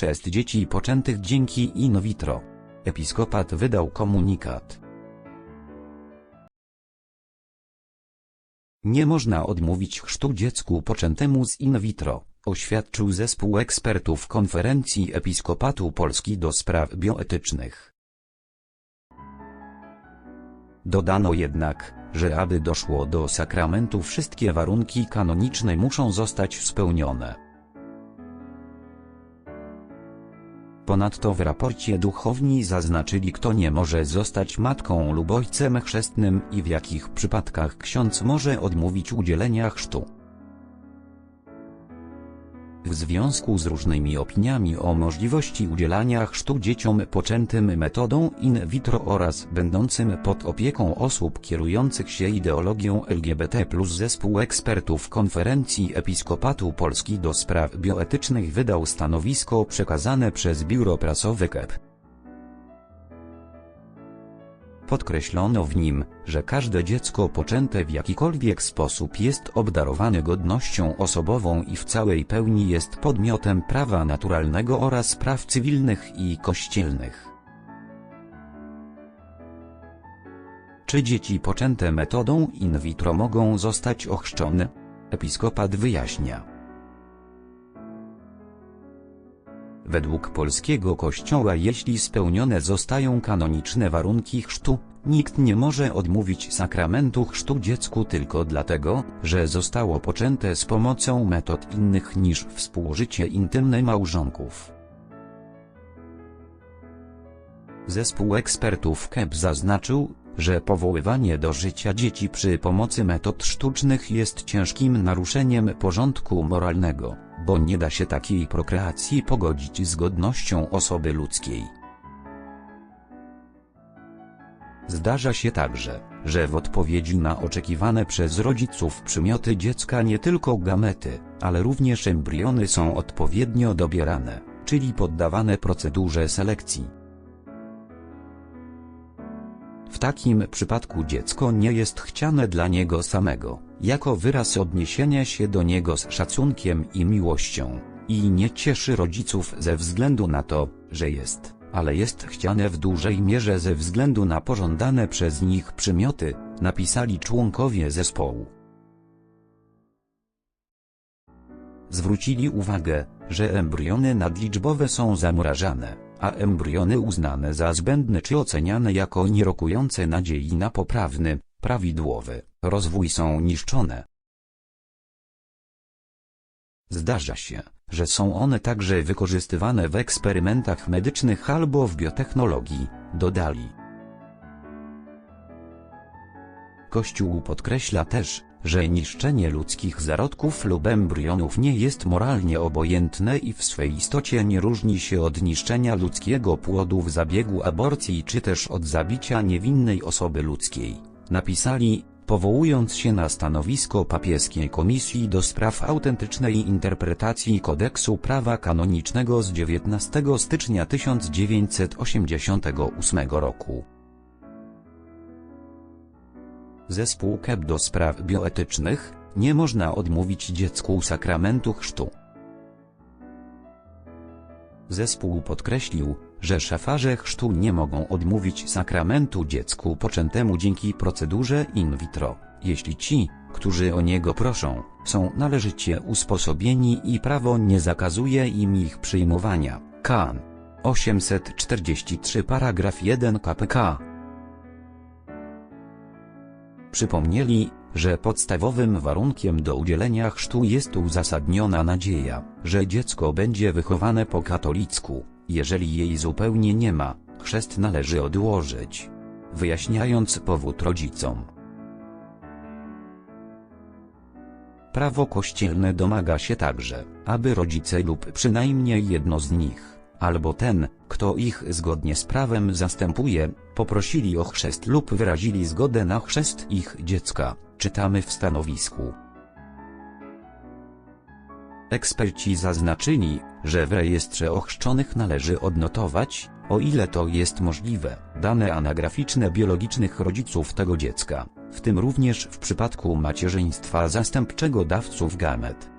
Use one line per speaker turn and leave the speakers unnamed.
chrzest dzieci poczętych dzięki in vitro. Episkopat wydał komunikat. Nie można odmówić chrztu dziecku poczętemu z in vitro, oświadczył zespół ekspertów Konferencji Episkopatu Polski do spraw bioetycznych. Dodano jednak, że aby doszło do sakramentu wszystkie warunki kanoniczne muszą zostać spełnione. Ponadto w raporcie duchowni zaznaczyli kto nie może zostać matką lub ojcem chrzestnym i w jakich przypadkach ksiądz może odmówić udzielenia chrztu. W związku z różnymi opiniami o możliwości udzielania chrztu dzieciom poczętym metodą in vitro oraz będącym pod opieką osób kierujących się ideologią LGBT zespół ekspertów Konferencji Episkopatu Polski do spraw bioetycznych wydał stanowisko przekazane przez biuro prasowe KEP. Podkreślono w nim, że każde dziecko poczęte w jakikolwiek sposób jest obdarowane godnością osobową i w całej pełni jest podmiotem prawa naturalnego oraz praw cywilnych i kościelnych. Czy dzieci poczęte metodą in vitro mogą zostać ochrzczone? Episkopat wyjaśnia. Według polskiego kościoła jeśli spełnione zostają kanoniczne warunki chrztu, nikt nie może odmówić sakramentu chrztu dziecku tylko dlatego, że zostało poczęte z pomocą metod innych niż współżycie intymne małżonków. Zespół ekspertów KEP zaznaczył, że powoływanie do życia dzieci przy pomocy metod sztucznych jest ciężkim naruszeniem porządku moralnego bo nie da się takiej prokreacji pogodzić z godnością osoby ludzkiej. Zdarza się także, że w odpowiedzi na oczekiwane przez rodziców przymioty dziecka nie tylko gamety, ale również embriony są odpowiednio dobierane, czyli poddawane procedurze selekcji. Takim przypadku dziecko nie jest chciane dla niego samego, jako wyraz odniesienia się do niego z szacunkiem i miłością, i nie cieszy rodziców ze względu na to, że jest, ale jest chciane w dużej mierze ze względu na pożądane przez nich przymioty, napisali członkowie zespołu. Zwrócili uwagę, że embriony nadliczbowe są zamrażane a embriony uznane za zbędne czy oceniane jako nierokujące nadziei na poprawny, prawidłowy rozwój są niszczone. Zdarza się, że są one także wykorzystywane w eksperymentach medycznych albo w biotechnologii, dodali. Kościół podkreśla też, że niszczenie ludzkich zarodków lub embrionów nie jest moralnie obojętne i w swej istocie nie różni się od niszczenia ludzkiego płodu w zabiegu aborcji czy też od zabicia niewinnej osoby ludzkiej, napisali, powołując się na stanowisko papieskiej Komisji do spraw autentycznej interpretacji kodeksu prawa kanonicznego z 19 stycznia 1988 roku. Zespół KEP do spraw bioetycznych, nie można odmówić dziecku sakramentu chrztu. Zespół podkreślił, że szafarze chrztu nie mogą odmówić sakramentu dziecku poczętemu dzięki procedurze in vitro, jeśli ci, którzy o niego proszą, są należycie usposobieni i prawo nie zakazuje im ich przyjmowania. Kan. 843 paragraf 1 KPK Przypomnieli, że podstawowym warunkiem do udzielenia chrztu jest uzasadniona nadzieja, że dziecko będzie wychowane po katolicku, jeżeli jej zupełnie nie ma, chrzest należy odłożyć. Wyjaśniając powód rodzicom. Prawo kościelne domaga się także, aby rodzice lub przynajmniej jedno z nich, albo ten, kto ich zgodnie z prawem zastępuje, poprosili o chrzest lub wyrazili zgodę na chrzest ich dziecka, czytamy w stanowisku. Eksperci zaznaczyli, że w rejestrze ochrzczonych należy odnotować, o ile to jest możliwe, dane anagraficzne biologicznych rodziców tego dziecka, w tym również w przypadku macierzyństwa zastępczego dawców gamet.